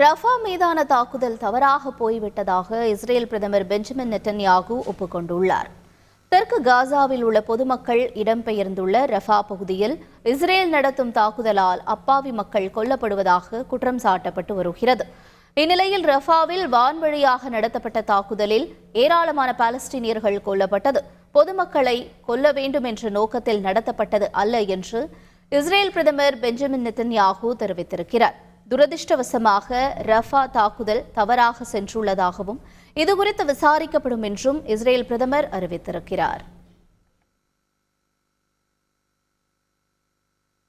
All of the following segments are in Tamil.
ரஃபா மீதான தாக்குதல் தவறாக போய்விட்டதாக இஸ்ரேல் பிரதமர் பெஞ்சமின் நெட்டன்யாகு ஒப்புக்கொண்டுள்ளார். தெற்கு காசாவில் உள்ள பொதுமக்கள் இடம்பெயர்ந்துள்ள ரஃபா பகுதியில் இஸ்ரேல் நடத்தும் தாக்குதலால் அப்பாவி மக்கள் கொல்லப்படுவதாக குற்றம் சாட்டப்பட்டு வருகிறது. இந்நிலையில் ரஃபாவில் வான்வழியாக நடத்தப்பட்ட தாக்குதலில் ஏராளமான பாலஸ்தீனியர்கள் கொல்லப்பட்டது. பொதுமக்களை கொல்ல வேண்டும் என்ற நோக்கத்தில் நடத்தப்பட்டது அல்ல என்று இஸ்ரேல் பிரதமர் பெஞ்சமின் நெத்தன்யாகு தெரிவித்திருக்கிறார். துரதிருஷ்டவசமாக ரஃபா தாக்குதல் தவறாக சென்றுள்ளதாகவும் இதுகுறித்து விசாரிக்கப்படும் என்றும் இஸ்ரேல் பிரதமர் அறிவித்திருக்கிறார்.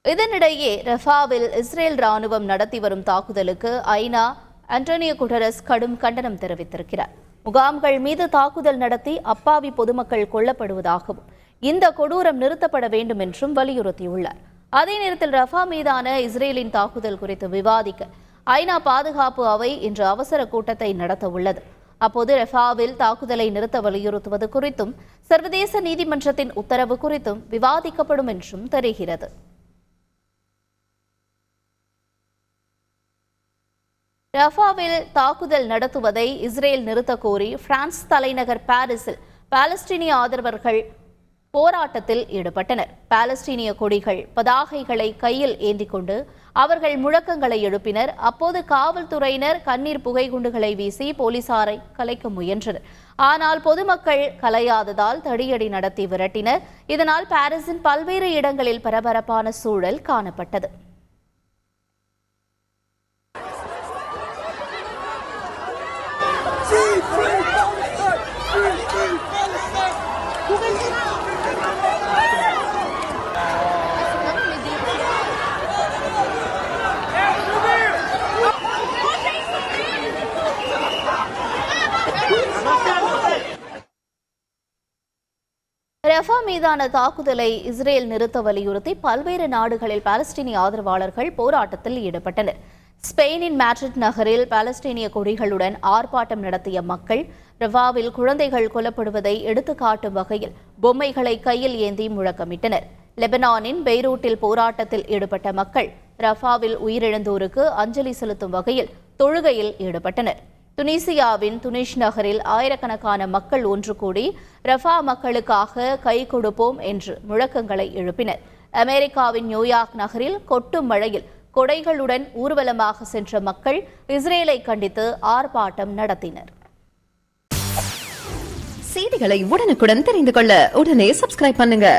இதனிடையே ரஃபாவில் இஸ்ரேல் ராணுவம் நடத்தி வரும் தாக்குதலுக்கு ஐநா அண்டோனியோ குடரஸ் கடும் கண்டனம் தெரிவித்திருக்கிறார். முகாம்கள் மீது தாக்குதல் நடத்தி அப்பாவி பொதுமக்கள் கொல்லப்படுவதாகவும் இந்த கொடூரம் நிறுத்தப்பட வேண்டும் என்றும் வலியுறுத்தியுள்ளார். அதே நேரத்தில் ரஃபா மீதான இஸ்ரேலின் தாக்குதல் குறித்து விவாதிக்க ஐநா பாதுகாப்பு அவை இன்று அவசர கூட்டத்தை நடத்த உள்ளது. அப்போது ரஃபாவில் தாக்குதலை நிறுத்த வலியுறுத்துவது குறித்தும் சர்வதேச நீதிமன்றத்தின் உத்தரவு குறித்தும் விவாதிக்கப்படும் என்றும் தெரிகிறது. ரஃபாவில் தாக்குதல் நடத்துவதை இஸ்ரேல் நிறுத்த கோரி பிரான்ஸ் தலைநகர் பாரிஸில் பாலஸ்தீனிய ஆதரவர்கள் போராட்டத்தில் ஈடுபட்டனர். பாலஸ்தீனிய கொடிகள் பதாகைகளை கையில் ஏந்தி கொண்டு அவர்கள் முழக்கங்களை எழுப்பினர். அப்போது காவல்துறையினர் கண்ணீர் புகைகுண்டுகளை வீசி போலீசாரை கலைக்க முயன்றனர். ஆனால் பொதுமக்கள் கலையாததால் தடியடி நடத்தி விரட்டினர். இதனால் பாரிஸின் பல்வேறு இடங்களில் பரபரப்பான சூழல் காணப்பட்டது. ரஃபா மீதான தாக்குதலை இஸ்ரேல் நிறுத்த வலியுறுத்தி பல்வேறு நாடுகளில் பாலஸ்தீனிய ஆதரவாளர்கள் போராட்டத்தில் ஈடுபட்டனர். ஸ்பெயினின் மேட்ரிட் நகரில் பாலஸ்தீனிய கொடிகளுடன் ஆர்ப்பாட்டம் நடத்திய மக்கள் ரஃபாவில் குழந்தைகள் கொல்லப்படுவதை எடுத்துக்காட்டும் வகையில் பொம்மைகளை கையில் ஏந்தி முழக்கமிட்டனர். லெபனானின் பெய்ரூட்டில் போராட்டத்தில் ஈடுபட்ட மக்கள் ரஃபாவில் உயிரிழந்தோருக்கு அஞ்சலி செலுத்தும் வகையில் தொழுகையில் ஈடுபட்டனர். துனிசியாவின் துனிஷ் நகரில் ஆயிரக்கணக்கான மக்கள் ஒன்று கூடி ரஃபா மக்களுக்காக கை கொடுப்போம் என்று முழக்கங்களை எழுப்பினர். அமெரிக்காவின் நியூயார்க் நகரில் கொட்டும் மழையில் கொடைகளுடன் ஊர்வலமாக சென்ற மக்கள் இஸ்ரேலை கண்டித்து ஆர்ப்பாட்டம் நடத்தினர். செய்திகளை உடனுக்குடன் தெரிந்து கொள்ள உடனே சப்ஸ்கிரைப் பண்ணுங்க.